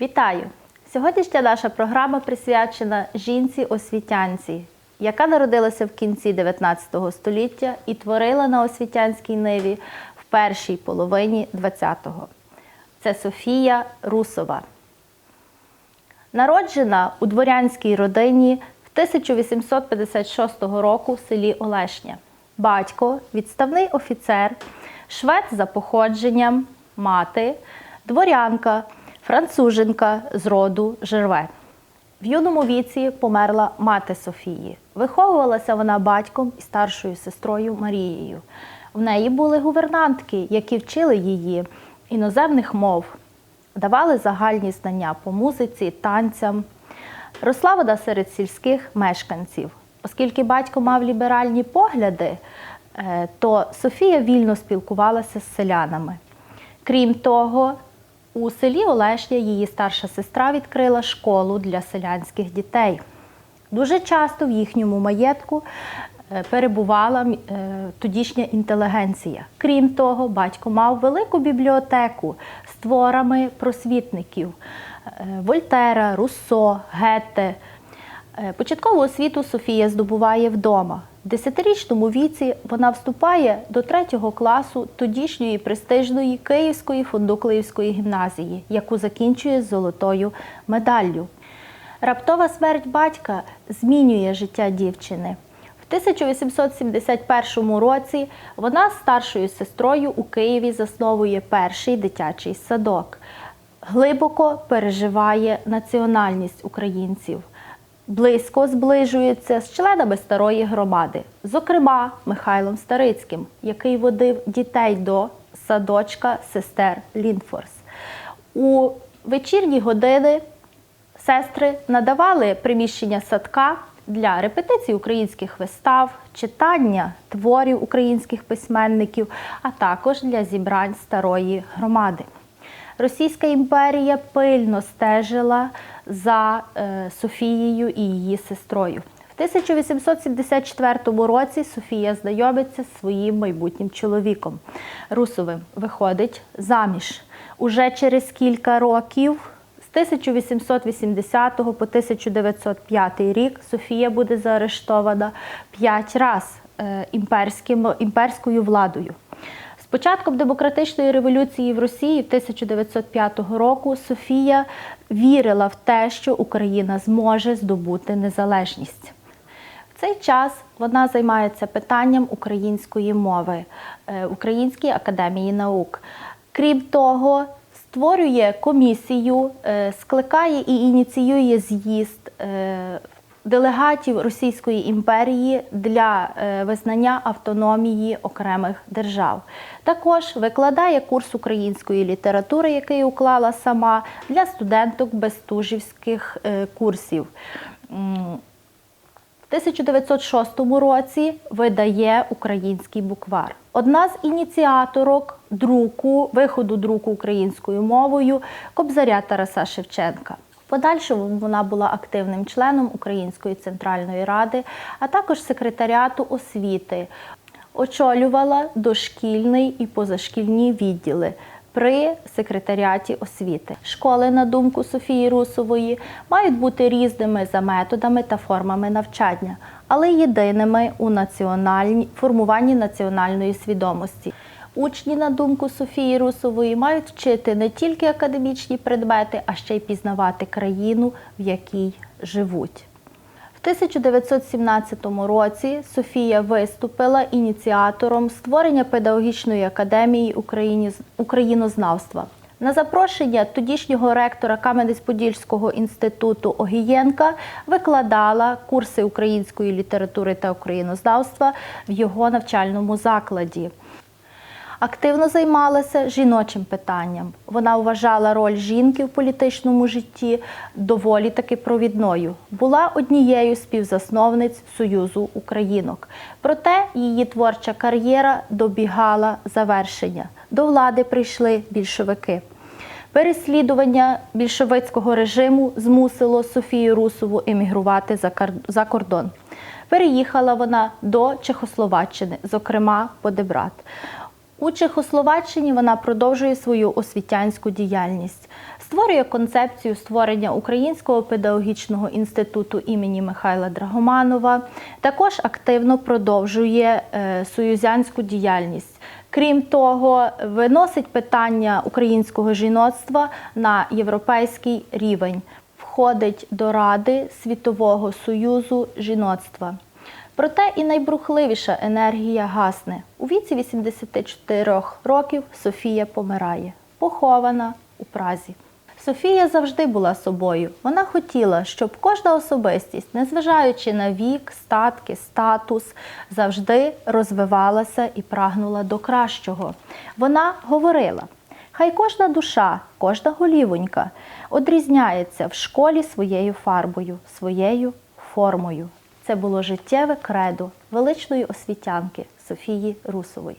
Вітаю! Сьогоднішня наша програма присвячена жінці-освітянці, яка народилася в кінці 19 століття і творила на освітянській ниві в першій половині 20-го. Це Софія Русова. Народжена у дворянській родині в 1856 року в селі Олешня. Батько відставний офіцер, швед за походженням, мати, дворянка, француженка з роду Жерве. В юному віці померла мати Софії. Виховувалася вона батьком і старшою сестрою Марією. В неї були гувернантки, які вчили її іноземних мов, давали загальні знання по музиці, танцям. Росла вона серед сільських мешканців. Оскільки батько мав ліберальні погляди, е, то Софія вільно спілкувалася з селянами. Крім того, у селі Олешня її старша сестра відкрила школу для селянських дітей. Дуже часто в їхньому маєтку е, перебувала е, тодішня інтелігенція. Крім того, батько мав велику бібліотеку з творами просвітників е, Вольтера, Руссо, Гетте. Е, Початкову освіту Софія здобуває вдома. В десятирічному віці вона вступає до третього класу тодішньої престижної Київської фундуклеївської гімназії, яку закінчує з золотою медаллю. Раптова смерть батька змінює життя дівчини. В 1871 році вона з старшою сестрою у Києві засновує перший дитячий садок. Глибоко переживає національність українців близько зближується з членами старої громади, зокрема Михайлом Старицьким, який водив дітей до садочка сестер Лінфорс. У вечірні години сестри надавали приміщення садка для репетицій українських вистав, читання творів українських письменників, а також для зібрань старої громади. Російська імперія пильно стежила за е, Софією і її сестрою. В 1874 році Софія знайомиться з своїм майбутнім чоловіком Русовим. Виходить заміж. Уже через кілька років, з 1880 по 1905 рік, Софія буде заарештована п'ять разів е, імперською владою. Початком демократичної революції в Росії 1905 року Софія вірила в те, що Україна зможе здобути незалежність. В цей час вона займається питанням української мови е, Українській академії наук. Крім того, створює комісію, е, скликає і ініціює з'їзд е, делегатів Російської імперії для е, визнання автономії окремих держав. Також викладає курс української літератури, який уклала сама для студенток безтужівських е, курсів. В 1906 році видає український буквар. Одна з ініціаторок друку, виходу друку українською мовою Кобзаря Тараса Шевченка. Подальшому вона була активним членом Української центральної ради, а також секретаріату освіти. Очолювала дошкільний і позашкільні відділи при секретаріаті освіти. Школи, на думку Софії Русової, мають бути різними за методами та формами навчання, але єдиними у національні, формуванні національної свідомості. Учні, на думку Софії Русової, мають вчити не тільки академічні предмети, а ще й пізнавати країну, в якій живуть. В 1917 році Софія виступила ініціатором створення педагогічної академії українознавства. На запрошення тодішнього ректора Кам'янець-Подільського інституту Огієнка викладала курси української літератури та українознавства в його навчальному закладі. Активно займалася жіночим питанням. Вона вважала роль жінки в політичному житті доволі таки провідною. Була однією співзасновниць Союзу Українок. Проте її творча кар'єра добігала завершення. До влади прийшли більшовики. Переслідування більшовицького режиму змусило Софію Русову емігрувати за кордон. Переїхала вона до Чехословаччини, зокрема Подебрат. У Чехословаччині вона продовжує свою освітянську діяльність, створює концепцію створення Українського педагогічного інституту імені Михайла Драгоманова. Також активно продовжує е, союзянську діяльність. Крім того, виносить питання українського жіноцтва на європейський рівень, входить до Ради Світового союзу жіноцтва. Проте і найбрухливіша енергія гасне. У віці 84 років Софія помирає, похована у Празі. Софія завжди була собою. Вона хотіла, щоб кожна особистість, незважаючи на вік, статки, статус, завжди розвивалася і прагнула до кращого. Вона говорила: хай кожна душа, кожна голівонька одрізняється в школі своєю фарбою, своєю формою. Це було життєве кредо величної освітянки Софії Русової.